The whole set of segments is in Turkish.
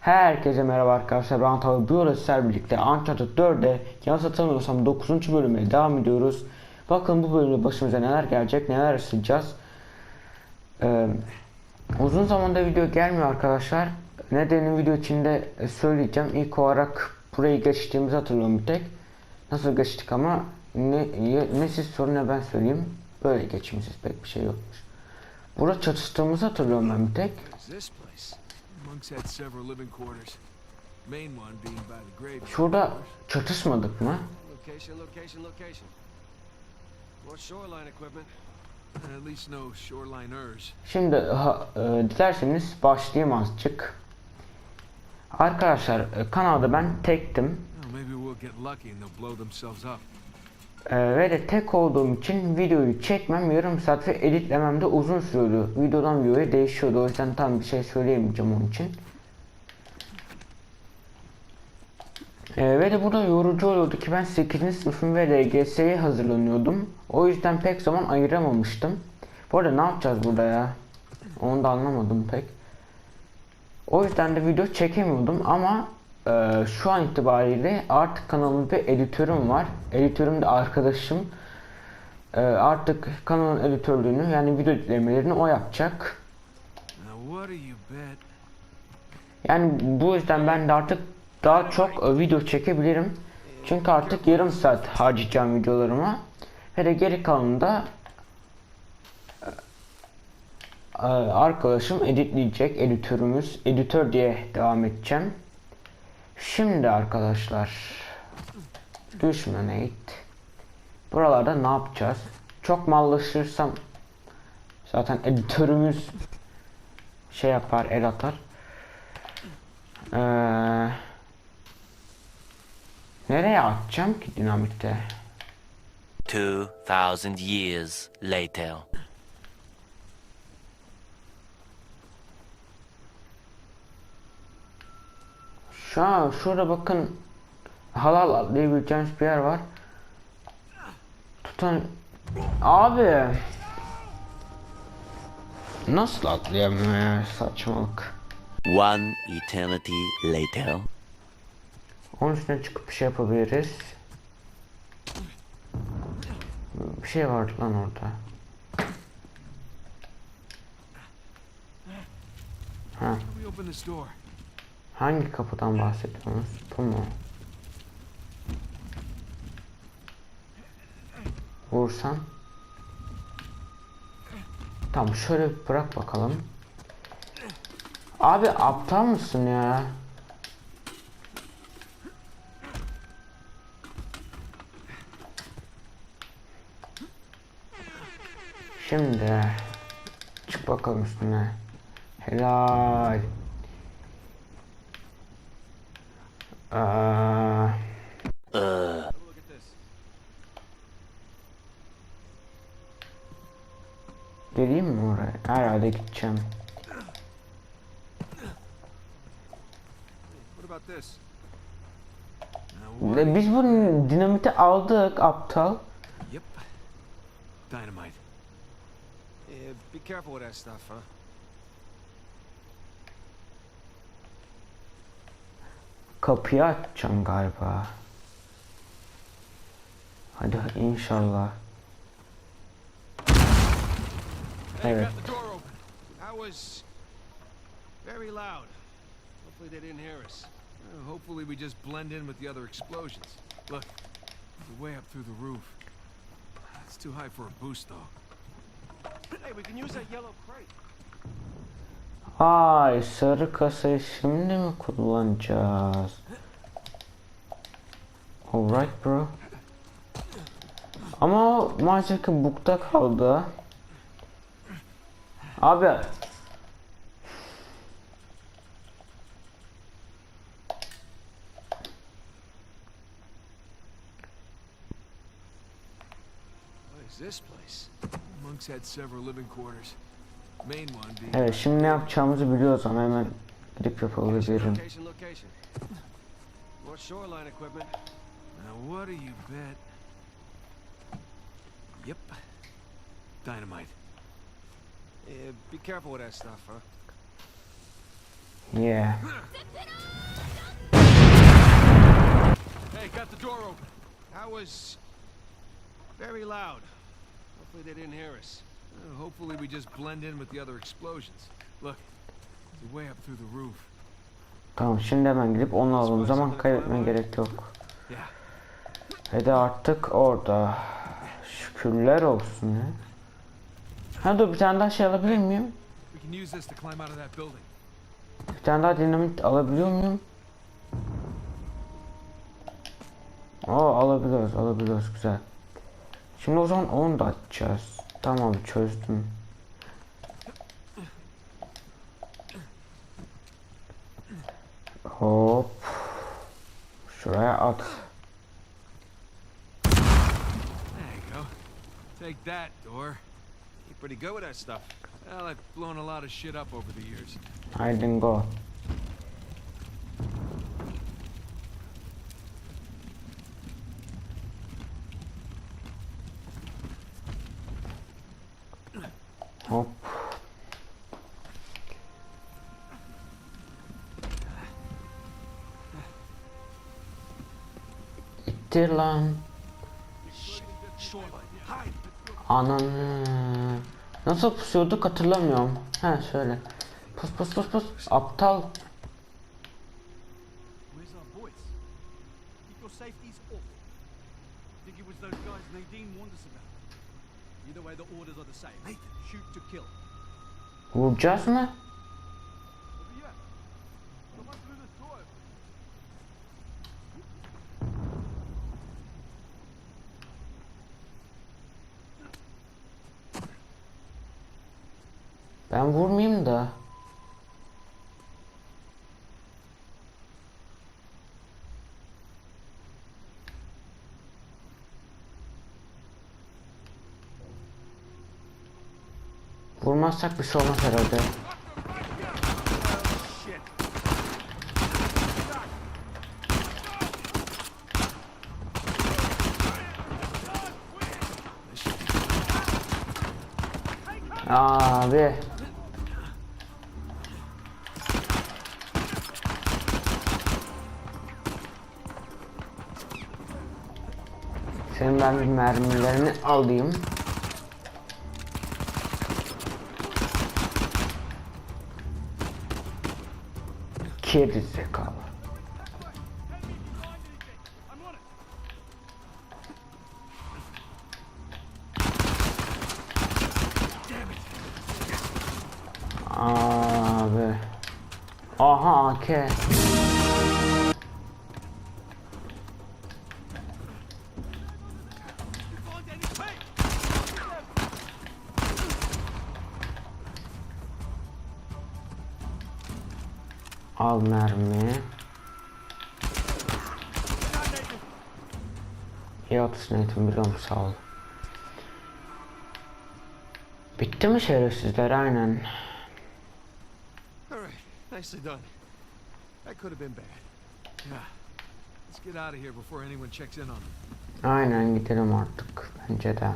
Herkese merhaba arkadaşlar ben Tabi bu sizlerle birlikte Uncharted 4'e yanlış hatırlamıyorsam 9. bölüme devam ediyoruz. Bakın bu bölümde başımıza neler gelecek neler yaşayacağız. Ee, uzun zamanda video gelmiyor arkadaşlar. Nedenini video içinde söyleyeceğim. İlk olarak burayı geçtiğimizi hatırlıyorum bir tek. Nasıl geçtik ama ne, ne siz sorun ne ben söyleyeyim. Böyle geçmişiz pek bir şey yokmuş. Burada çatıştığımızı hatırlıyorum ben bir tek. Is this place? Monks had several living quarters. Main one being by the graveyard. Şurada çatışmadık mı? Location, location, location. More shoreline equipment. At least no shoreliners. Şimdi ha, e, dilerseniz başlayayım azıcık. Arkadaşlar e, kanalda ben tektim. Oh, maybe we'll get lucky and they'll blow themselves up. E, ve de tek olduğum için videoyu çekmem yarım saat ve editlemem de uzun sürüyordu. Videodan videoya değişiyordu. O yüzden tam bir şey söyleyemeyeceğim onun için. E, ve de burada yorucu oluyordu ki ben 8. sınıfım ve LGS'ye hazırlanıyordum. O yüzden pek zaman ayıramamıştım. Bu arada ne yapacağız burada ya? Onu da anlamadım pek. O yüzden de video çekemiyordum ama e, şu an itibariyle artık kanalımda editörüm var. Editörüm de arkadaşım. E, artık kanalın editörlüğünü yani video editlemelerini o yapacak. Yani bu yüzden ben de artık daha çok e, video çekebilirim. Çünkü artık yarım saat harcayacağım videolarıma. Ve de geri kalanında e, arkadaşım editleyecek. Editörümüz. Editör diye devam edeceğim. Şimdi arkadaşlar. Düşme Nate. Buralarda ne yapacağız? Çok mallaşırsam zaten editörümüz şey yapar, el atar. Ee, nereye atacağım ki dinamitte? 2000 years later. Şu an şurada bakın halal atlayabileceğimiz bir yer var. Tutan abi nasıl atlayamıyor ya saçmalık. One eternity later. Onun üstüne çıkıp bir şey yapabiliriz. Bir şey vardı lan orada. Ha, hangi kapıdan bahsediyorsunuz? Bu mu? Vursan. Tamam şöyle bırak bakalım. Abi aptal mısın ya? Şimdi çık bakalım üstüne. Helal. Uh, mi oraya? Herhalde gideceğim. Ve Biz bu dinamiti aldık aptal. Yep. Dynamite. Yeah, be careful with that stuff, huh? Kapıyı açacağım galiba. Hadi inşallah. Evet. got the door open. That was very loud. Hopefully they didn't hear us. Uh, hopefully we just blend in with the other explosions. Look, we're way up through the roof. It's too high for a boost though. Hey, we can use that yellow crate. Ay sarı kasayı şimdi mi kullanacağız? Alright bro. Ama o maalesef ki bukta kaldı. Abi. This place? Monks had several living quarters. Evet şimdi ne yapacağımızı biliyoruz hemen gidip yapabilirim. Yep. Dynamite. Yeah, be careful with that stuff, huh? Yeah. Hey, got the door open. That was very loud. Hopefully they didn't hear us. Hopefully we just blend in with the other explosions. Look, the way up through the roof. Tamam şimdi hemen gidip onu alalım. Zaman kaybetmeye gerek yok. Ve artık orada. Şükürler olsun ya. Ha dur bir tane daha şey alabilir miyim? Bir tane daha dinamit alabiliyor muyum? Aa alabiliyoruz alabiliyoruz güzel. Şimdi o zaman onu da açacağız. Tamam çözdüm. Hop. Şuraya at. There you go. Take that, door. You're pretty good with that stuff. Well, I've blown a lot of shit up over the years. I didn't go. İttir lan. Ananı. Nasıl pusuyorduk hatırlamıyorum. He şöyle. Pus pus pus pus. Aptal. Where's our Ben vurmayayım da. Vurmazsak bir şey olmaz herhalde. Abi. Ben mermilerini alayım. Kedi zekalı. Abi. Aha AK. Find Eğitim biliyorum sağ ol. Bitti mi şerefsizler aynen. All right, nicely done. That could have been bad. Yeah. Let's get out of here before anyone checks in on them. Aynen gidelim artık bence de.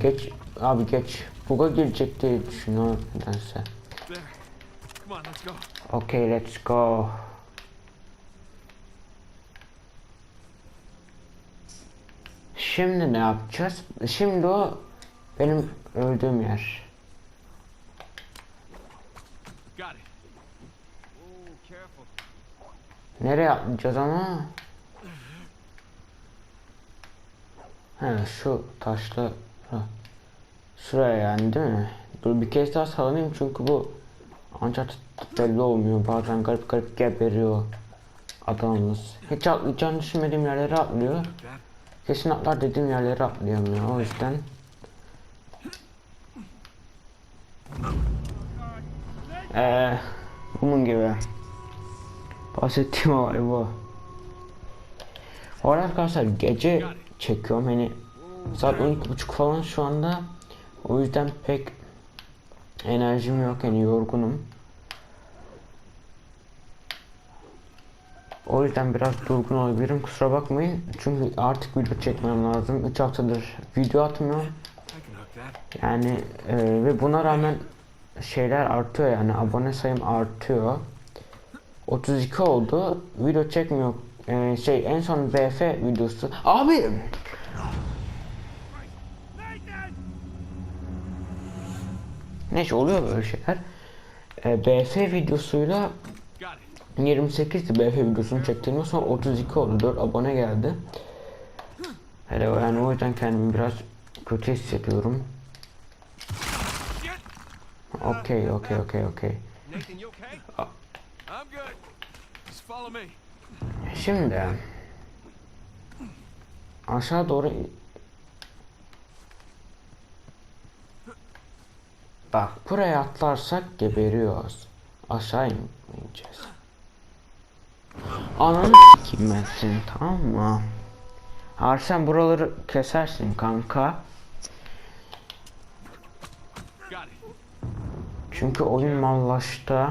Geç abi geç. Buga girecek diye düşünüyorum nedense. Okay, let's go. Şimdi ne yapacağız? Şimdi o benim öldüğüm yer. Nereye atlayacağız ama? He şu taşlı Şuraya yani değil mi? Dur bir kez daha sallanayım çünkü bu ancak belli olmuyor. Bazen garip garip geberiyor adamımız. Hiç atlayacağını düşünmediğim yerlere atlıyor. Kesin atlar dediğim yerlere atlayamıyor o yüzden. Eee bunun gibi. Bahsettiğim olay bu. Arada arkadaşlar gece çekiyorum hani saat 12.30 falan şu anda. O yüzden pek enerjim yok yani yorgunum. O yüzden biraz durgun olabilirim. Kusura bakmayın. Çünkü artık video çekmem lazım. 3 haftadır video atmıyorum. Yani e, ve buna rağmen şeyler artıyor yani abone sayım artıyor. 32 oldu. Video çekmiyor. E, şey en son BF videosu. Abi neyse oluyor böyle şeyler. E, BF videosuyla Got it. 28'di BF videosunu çektiğimde sonra 32 oldu. 4 abone geldi. Hele yani o yüzden kendimi biraz kötü hissediyorum. Okey okey okey okey. Şimdi aşağı doğru Bak buraya atlarsak geberiyoruz. Aşağı in- ineceğiz. Ananı s**eyim ben senin tamam mı? Arsen buraları kesersin kanka. Çünkü oyun mallaştı.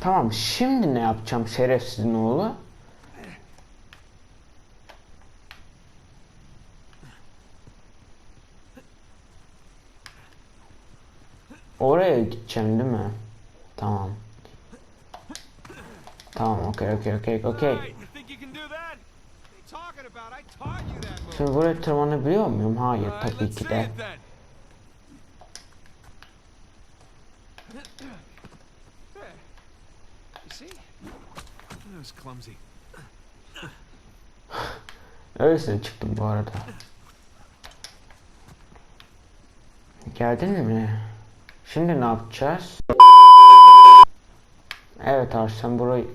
Tamam şimdi ne yapacağım şerefsizin oğlu? Oraya gideceğim değil mi? Tamam. Tamam okey okey okey okey. Şimdi buraya tırmanabiliyor muyum? Hayır tabii ki de. it then. You see? That was clumsy. Öylesine çıktım bu arada. Geldin mi? Şimdi ne yapacağız? Evet Arslan burayı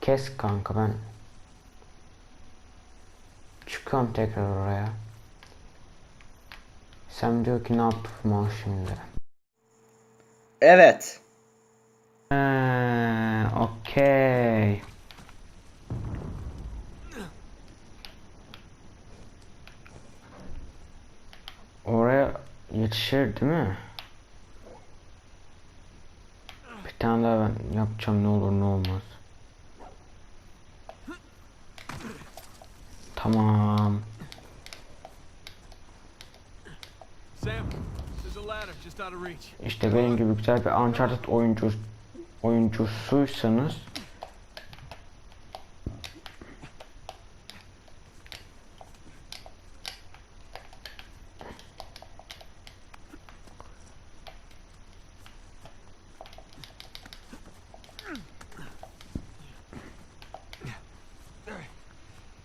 kes kanka ben çıkıyorum tekrar oraya. Sen diyor ki ne yapma şimdi? Evet. Eee, okey. Oraya yetişir değil mi? Bir tane daha ben yapacağım ne olur ne olmaz. Tamam. İşte benim gibi güzel bir Uncharted oyuncu oyuncusuysanız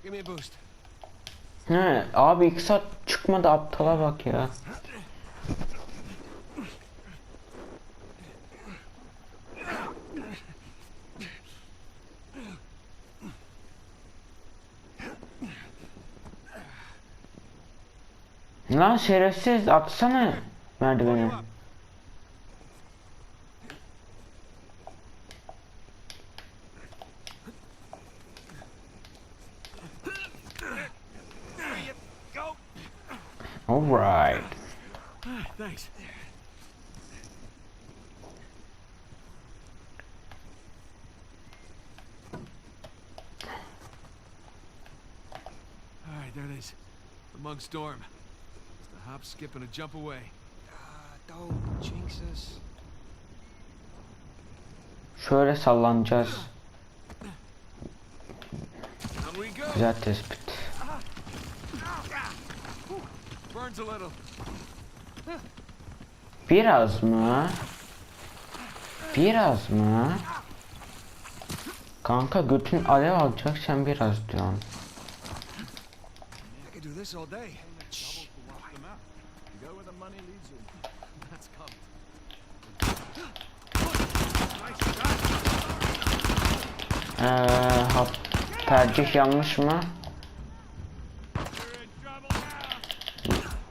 Give me a boost. He, abi iki saat çıkmadı aptala bak ya. Lan şerefsiz atsana merdiveni. Mug Storm. Just a hop, skip, and a jump away. Ah, don't jinx us. Şöyle sallanacağız. Güzel tespit. Burns a little. Biraz mı? Biraz mı? Kanka götün alev alacak sen biraz diyorsun. This all day. That's coming. Eee hap tercih yanlış mı?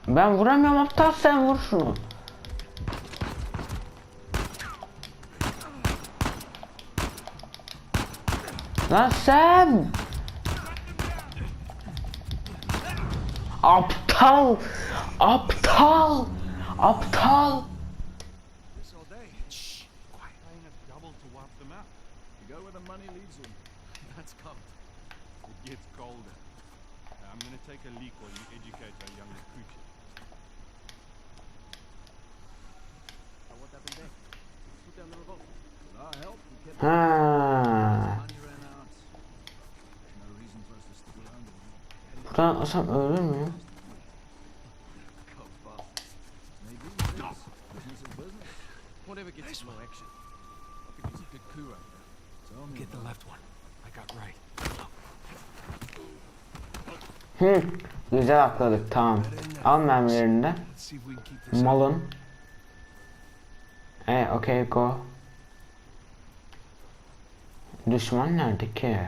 Ben vuramıyorum aptal sen vur şunu. Lan sen! Aptal! Aptal! Aptal! One. I got right. Hı. Güzel atladık tamam. Al mermilerini de. Malın. E okey go. Düşman nerede ki?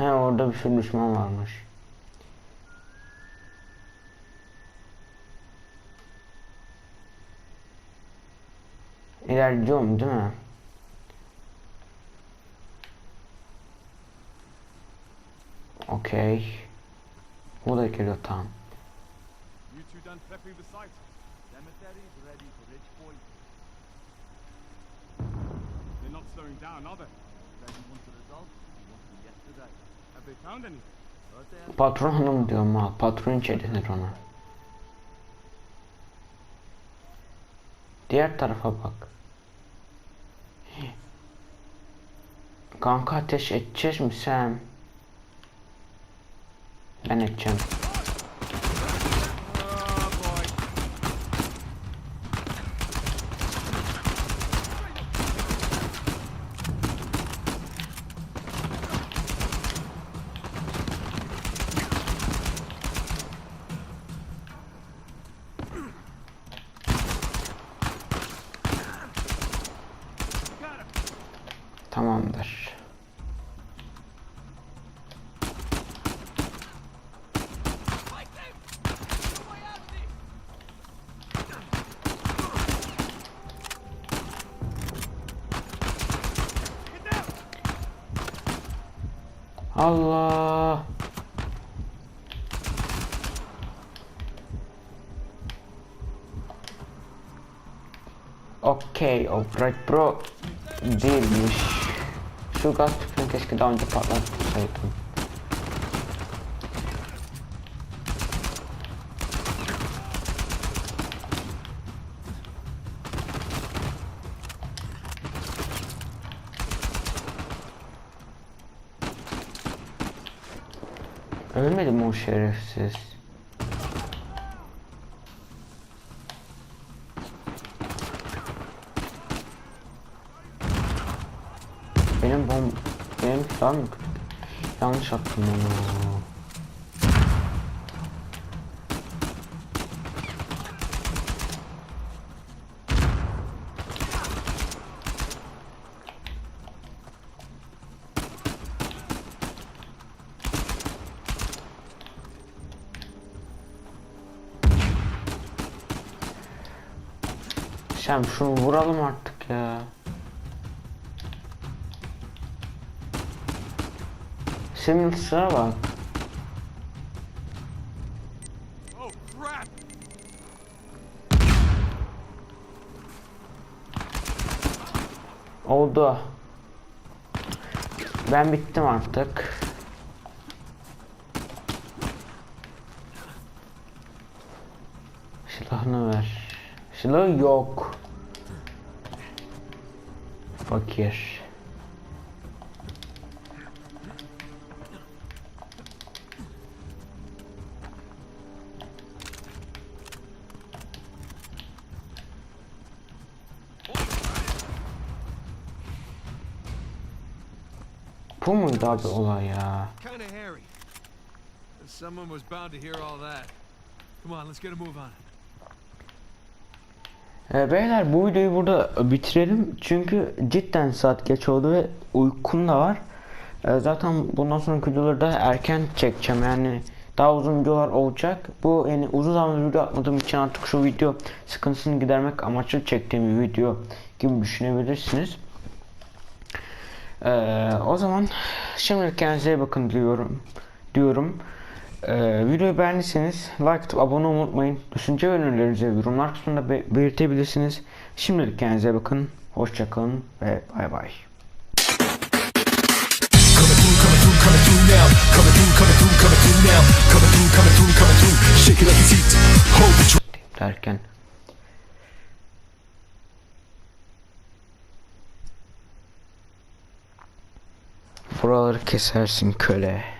He orada bir sürü düşman varmış. İlerliyorum değil mi? Okey. Bu da geliyor. They're not slowing down, are they? Ready want the result? We want them yesterday. Any? Right there. Patron denir ona. Diğer tarafa bak. Kanka ateş edeceğiz mi sen? Ben edeceğim. Allah. Okey, alright bro. Değilmiş. Şu gaz tüpünü keşke daha önce patlatsaydım. Ölmedi mi o şerefsiz? Benim bom... Benim silahım mı? Yanlış attım onu. Sen şunu vuralım artık ya. Senin sıra bak. Oh! Oldu. Ben bittim artık. Silahını ver. Silahı yok. Fakir. Bu muydu abi olay ya? Someone was bound to hear all that. Come on, let's get a move on. Ee, beyler bu videoyu burada bitirelim çünkü cidden saat geç oldu ve uykum da var. Ee, zaten bundan sonraki videoları da erken çekeceğim yani daha uzun videolar olacak. Bu yani uzun zamandır video atmadığım için artık şu video sıkıntısını gidermek amaçlı çektiğim bir video gibi düşünebilirsiniz. Ee, o zaman Şimdilik kendinize bakın diyorum. Diyorum. Ee, videoyu beğendiyseniz like atıp abone olmayı unutmayın. Düşünce ve önerilerinizi yorumlar kısmında be- belirtebilirsiniz. Şimdilik kendinize bakın. Hoşçakalın ve bay bay. Derken Buraları kesersin köle.